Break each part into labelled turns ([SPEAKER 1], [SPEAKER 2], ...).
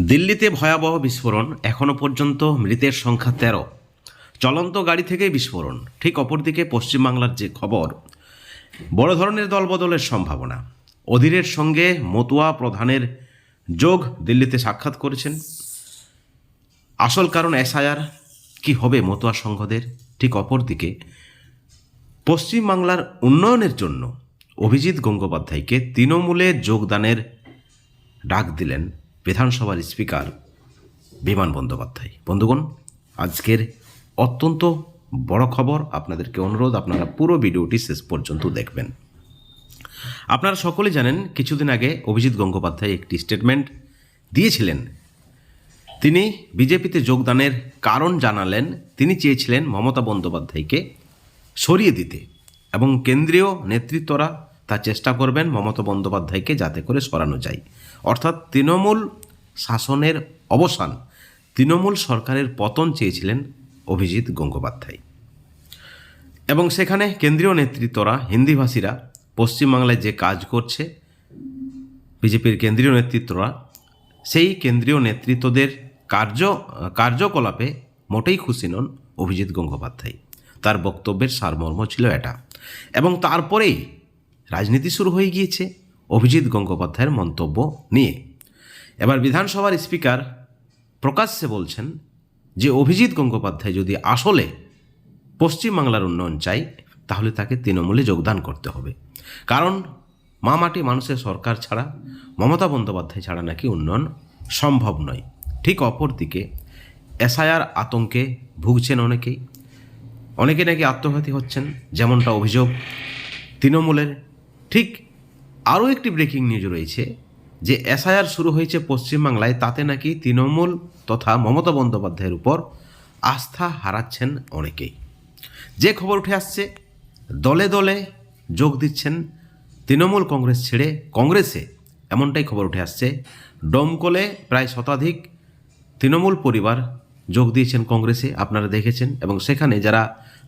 [SPEAKER 1] দিল্লিতে ভয়াবহ বিস্ফোরণ এখনও পর্যন্ত মৃতের সংখ্যা তেরো। চলন্ত গাড়ি থেকেই বিস্ফোরণ। ঠিক অপরদিকে পশ্চিমবাংলার যে খবর, বড় ধরনের দলবদলের সম্ভাবনা। অধীরের সঙ্গে মতুয়া প্রধানের যোগ দিল্লিতে সাক্ষাৎ করেছেন। আসল কারণ এসআইআর, কি হবে মতুয়া সংঘদের? ঠিক অপরদিকে পশ্চিমবাংলার উন্নয়নের জন্য অভিজিৎ গঙ্গোপাধ্যায়কে তৃণমূলে যোগদানের ডাক দিলেন বিধানসভার স্পিকার বিমান বন্দ্যোপাধ্যায়। বন্ধুগণ, আজকের অত্যন্ত বড় খবর আপনাদেরকে অনুরোধ, আপনারা পুরো ভিডিওটি শেষ পর্যন্ত দেখবেন। আপনারা সকলে জানেন, কিছুদিন আগে অভিজিৎ গঙ্গোপাধ্যায় একটি স্টেটমেন্ট দিয়েছিলেন। তিনি বিজেপিতে যোগদানের কারণ জানালেন, তিনি চেয়েছিলেন মমতা বন্দ্যোপাধ্যায়কে সরিয়ে দিতে এবং কেন্দ্রীয় নেতৃত্বরা তা চেষ্টা করবেন মমতা বন্দ্যোপাধ্যায়কে যাতে করে সরানো যায়। অর্থাৎ তৃণমূল শাসনের অবসান তৃণমূল সরকারের পতন চেয়েছিলেন অভিজিৎ গঙ্গোপাধ্যায়। এবং সেখানে কেন্দ্রীয় নেতৃত্বরা, হিন্দিভাষীরা, পশ্চিমবাংলায় যে কাজ করছে, বিজেপির কেন্দ্রীয় নেতৃত্বরা, সেই কেন্দ্রীয় নেতৃত্বদের কার্য, কার্যকলাপে মোটেই খুশি নন অভিজিৎ গঙ্গোপাধ্যায়। তার বক্তব্যের সারমর্ম ছিল এটা। এবং তারপরেই রাজনীতি শুরু হয়ে গিয়েছে, অভিজিৎ গঙ্গোপাধ্যায়ের মন্তব্য নিয়ে। এবার বিধানসভার স্পিকার প্রকাশ্যে বলছেন যে, অভিজিৎ গঙ্গোপাধ্যায় যদি আসলে পশ্চিমবাংলার উন্নয়ন চাই তাহলে তাকে তৃণমূলে যোগদান করতে হবে। কারণ মা মাটি মানুষের সরকার ছাড়া, মমতা বন্দ্যোপাধ্যায় ছাড়া নাকি উন্নয়ন সম্ভব নয়। ঠিক অপরদিকে, এসআইআর আতঙ্কে ভুগছেন অনেকেই। অনেকে নাকি আত্মঘাতী হচ্ছেন, যেমনটা অভিযোগ তৃণমূলের ঠিক আরও একটি ব্রেকিং নিউজ রয়েছে যে এসআইআর শুরু হয়েছে পশ্চিমবাংলায়, তাতে নাকি তৃণমূল তথা মমতা বন্দ্যোপাধ্যায়ের উপর আস্থা হারাচ্ছেন অনেকেই। যে খবর উঠে আসছে, দলে দলে যোগ দিচ্ছেন তৃণমূল কংগ্রেস ছেড়ে কংগ্রেসে। এমনটাই খবর উঠে আসছে। ডমকলে প্রায় শতাধিক তৃণমূল পরিবার যোগ দিয়েছেন কংগ্রেসে, আপনারা দেখেছেন। এবং সেখানে যারা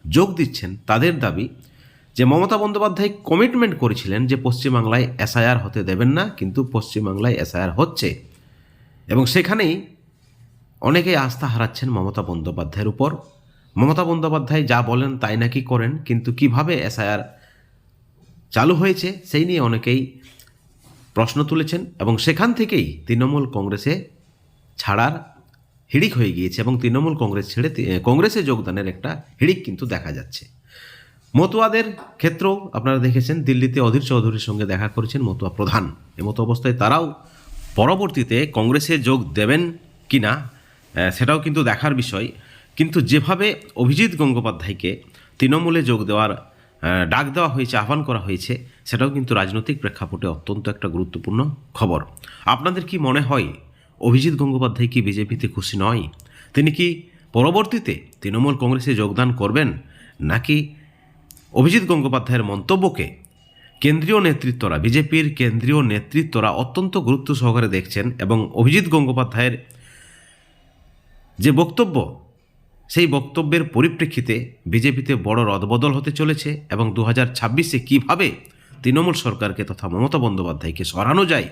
[SPEAKER 1] যোগ দিচ্ছেন, তাদের দাবি যে মমতা বন্দ্যোপাধ্যায় কমিটমেন্ট করেছিলেন যে পশ্চিমবাংলায় এসআইআর হতে দেবেন না, কিন্তু পশ্চিমবাংলায় এসআইআর হচ্ছে। এবং সেখানেই অনেকেই আস্থা হারাচ্ছেন মমতা বন্দ্যোপাধ্যায়ের উপর। মমতা বন্দ্যোপাধ্যায় যা বলেন তাই নাকি করেন, কিন্তু কীভাবে এসআইআর চালু হয়েছে সেই নিয়ে অনেকেই প্রশ্ন তুলেছেন এবং সেখান থেকেই তৃণমূল কংগ্রেসে ছাড়ার হিড়িক হয়ে গিয়েছে এবং তৃণমূল কংগ্রেস ছেড়ে কংগ্রেসে যোগদানের একটা হিড়িক কিন্তু দেখা যাচ্ছে। মতুয়াদের ক্ষেত্রেও আপনারা দেখেছেন দিল্লিতে অধীর চৌধুরীর সঙ্গে দেখা করেছেন মতুয়া প্রধান। এমতো অবস্থায় তারাও পরবর্তীতে কংগ্রেসে যোগ দেবেন কি না সেটাও কিন্তু দেখার বিষয়। কিন্তু যেভাবে অভিজিৎ গঙ্গোপাধ্যায়কে তৃণমূলে যোগ দেওয়ার ডাক দেওয়া হয়েছে, আহ্বান করা হয়েছে, সেটাও কিন্তু রাজনৈতিক প্রেক্ষাপটে অত্যন্ত একটা গুরুত্বপূর্ণ খবর। আপনাদের কি মনে হয়, অভিজিৎ গঙ্গোপাধ্যায় কি বিজেপিতে খুশি নয়? তিনি কি পরবর্তীতে তৃণমূল কংগ্রেসে যোগদান করবেন, নাকি অভিজিৎ গঙ্গোপাধ্যায়ের মন্তব্যকে কেন্দ্রীয় নেতৃত্বরা, বিজেপির কেন্দ্রীয় নেতৃত্বরা অত্যন্ত গুরুত্ব সহকারে দেখছেন এবং অভিজিৎ গঙ্গোপাধ্যায়ের যে বক্তব্য, সেই বক্তব্যের পরিপ্রেক্ষিতে বিজেপিতে বড় রদবদল হতে চলেছে এবং দু হাজার ছাব্বিশে কীভাবে তৃণমূল সরকারকে তথা মমতা বন্দ্যোপাধ্যায়কে সরানো যায়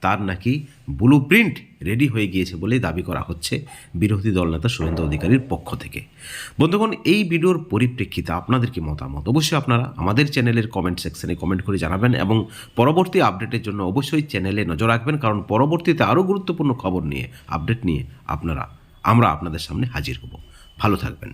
[SPEAKER 1] তার নাকি ব্লু প্রিন্ট রেডি হয়ে গিয়েছে বলেই দাবি করা হচ্ছে বিরোধী দলনেতা শুভেন্দু অধিকারীর পক্ষ থেকে। বন্ধুগণ, এই ভিডিওর পরিপ্রেক্ষিতে আপনাদের কি মতামত? অবশ্যই আপনারা আমাদের চ্যানেলের কমেন্ট সেকশনে কমেন্ট করে জানাবেন এবং পরবর্তী আপডেটের জন্য অবশ্যই চ্যানেলে নজর রাখবেন কারণ পরবর্তীতে আরও গুরুত্বপূর্ণ খবর নিয়ে আপডেট নিয়ে আপনারা, আমরা আপনাদের সামনে হাজির হব। ভালো থাকবেন।